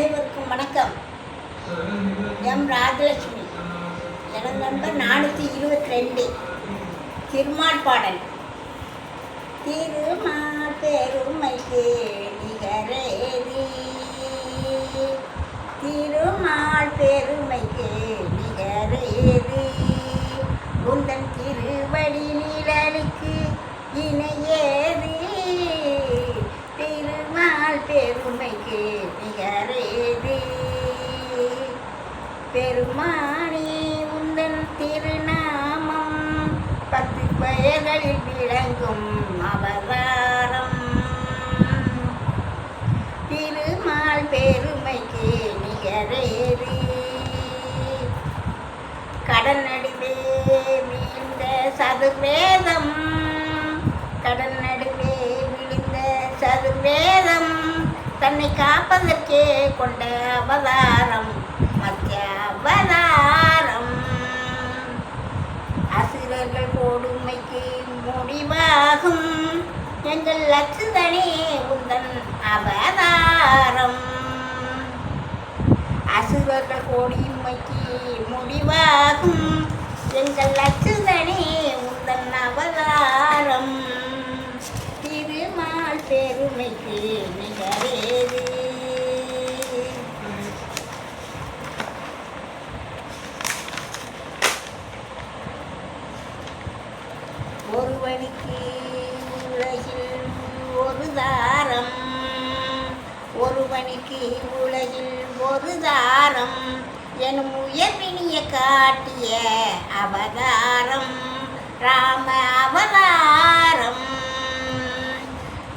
அனைவருக்கும் வணக்கம். எம் ராஜலட்சுமி. எனது நம்பர் நானூற்றி இருபத்தி ரெண்டு திருமால் பாடல். திருமால் பெருமைக்கு நிகரேதி திருமால் பெருமைக்கு நிகரேதி உந்தன் திருவடி நிழலுக்கு இணையேது திருமால் பெருமைக்கு பெருமானே உந்தன் திருநாமம் பத்து பெயர்களில் விளங்கும் அவதாரம் திருமால் பெருமைக்கு நிகரேது கடல் நடுவே வீழ்ந்த சதுர்வேதம் கடல் நடுவே விழுந்த சதுர்வேதம் தன்னை காப்பதற்கே கொண்ட அவதாரம். அவதாரம். அசுரர்கள் கொடுமைக்கு முடிவாகும். எங்கள் லட்சுதனே உந்தன் அவதாரம். அசுரர்கள் கொடுமைக்கு முடிவாகும். எங்கள் லட்ச தாரம். ஒருவனுக்கு உலகில் ஒரு தாரம். எனும் உயர்வினிய காட்டிய அவதாரம். ராம அவதாரம்.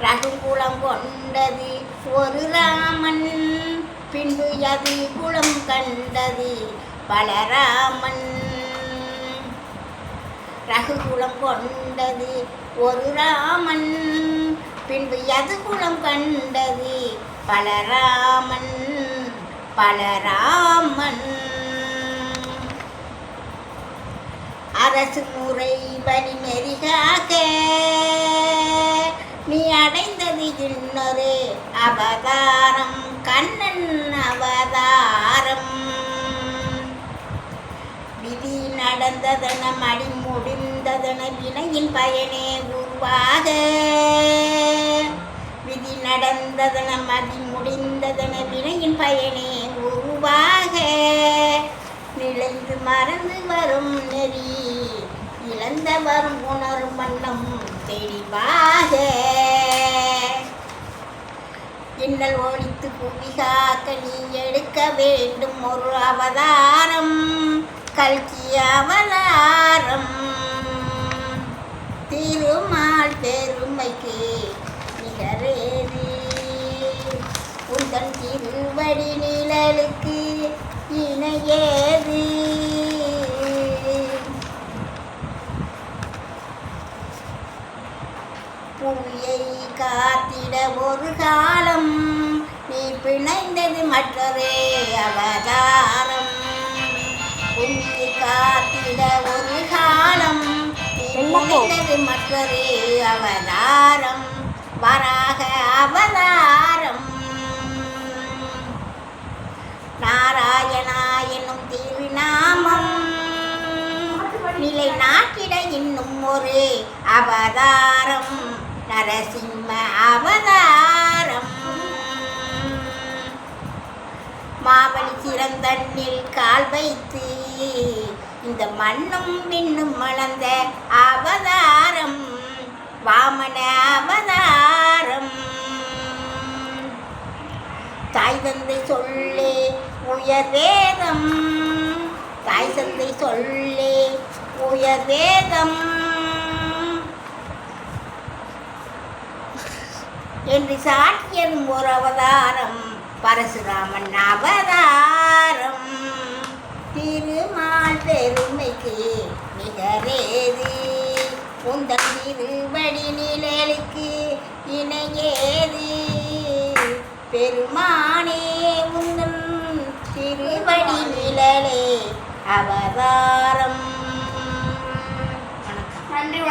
ரகுகுலம் கொண்டது ஒரு ராமன். பின்பு அது குலம் கண்டது பலராமன். ரகுகுலம் கொண்டது ஒரு ராமன். பின்பு எது குலம் கண்டது? பலராமன் பலராமன் அரசு முறை வழி நெறிகாக நீ அடைந்தது இன்னொரு அவதாரம் கண்ணன் அவதாரம். விதி நடந்ததன மடி முடிந்ததன வினையின் பயனே உருவாக. விதி நடந்ததன மதி முடிந்ததன வினையின் பயனே உருவாக. நிலைந்து மறந்து வரும் நெறி இழந்த வரும் உணரும் வண்ணம் தெளிவாக. இன்னல் ஒழித்து புவிகாக்க நீ எடுக்க வேண்டும் ஒரு அவதாரம். கல்கி திருமால் பெருமைக்கு நிகரேது உந்தன் திருவடி நிழலுக்கு இணையேது புவியை காத்திட ஒரு காலம் நீ பிணைந்தது மற்றொரு அவதாரம். புவியை காத்திட ஒரு காலம். நீ பிணைந்தது மற்றொரு அவதாரம்? வராக அவதாரம். நாராயணா என்னும் திருநாமம். நிலை நாட்டிட இன்னும் ஒரு அவதாரம். நரசிம்ம அவதாரம். சிறந்தண்ணில் கால் வைத்து இந்த மண்ணும் விண்ணும் மலர்ந்த அவதாரம் வாமன அவதாரம். தாய் தந்தை சொல்லே உயர் வேதம் தாய் தந்தை சொல்லே உயர் வேதம். என்று சாட்டியன் ஒரு அவதாரம். பரசுராமன் அவதாரம். திருமால் பெருமைக்கு நிகரேதி. உந்தன் திருவடி நிழலுக்கு இணையேதி. பெருமானே உந்தன் திருவடி நிழலே அவதாரம். நன்றி